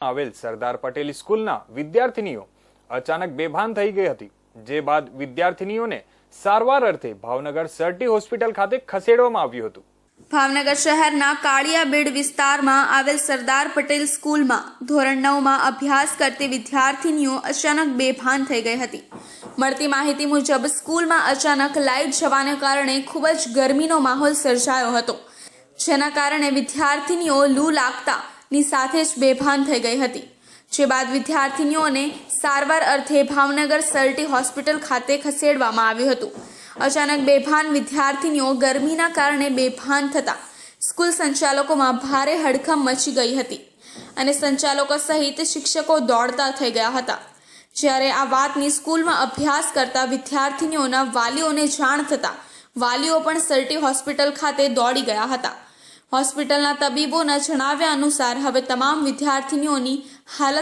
આવેલ સરદાર પટેલ સ્કૂલના વિદ્યાર્થીનીઓ અચાનક બેભાન થઈ ગઈ હતી, જે બાદ વિદ્યાર્થીનીઓને સારવાર અર્થે ભાવનગર સરટી હોસ્પિટલ ખાતે ખસેડવામાં આવ્યું હતું. ભાવનગર શહેરના કાળિયાબેડ વિસ્તારમાં આવેલ સરદાર પટેલ સ્કૂલમાં ધોરણ નવમાં અભ્યાસ કરતી વિદ્યાર્થીનીઓ અચાનક બેભાન થઈ ગઈ હતી. મળતી માહિતી મુજબ સ્કૂલમાં અચાનક લાઇટ જવાને કારણે ખૂબ જ ગરમીનો માહોલ સર્જાયો હતો. જેના કારણે વિદ્યાર્થીનીઓ લૂ લાગતા ની સાથે જ બેભાન થઈ ગઈ હતી. જે બાદ વિદ્યાર્થીનીઓને સારવાર અર્થે ભાવનગર સરટી હોસ્પિટલ ખાતે ખસેડવામાં આવ્યું હતું. અચાનક બેભાન વિદ્યાર્થીનીઓ ગરમીના કારણે બેભાન થતા સ્કૂલ સંચાલકોમાં ભારે હડકંપ મચી ગઈ હતી અને સંચાલકો સહિત શિક્ષકો દોડતા થઈ ગયા હતા. જ્યારે આ વાતની સ્કૂલમાં અભ્યાસ કરતા વિદ્યાર્થીનીઓના વાલીઓને જાણ થતાં વાલીઓ પણ સરટી હોસ્પિટલ ખાતે દોડી ગયા હતા. હોસ્પિટલના તબીબોના જણાવ્યા અનુસાર હવે તમામ વિદ્યાર્થીનીઓની હાલત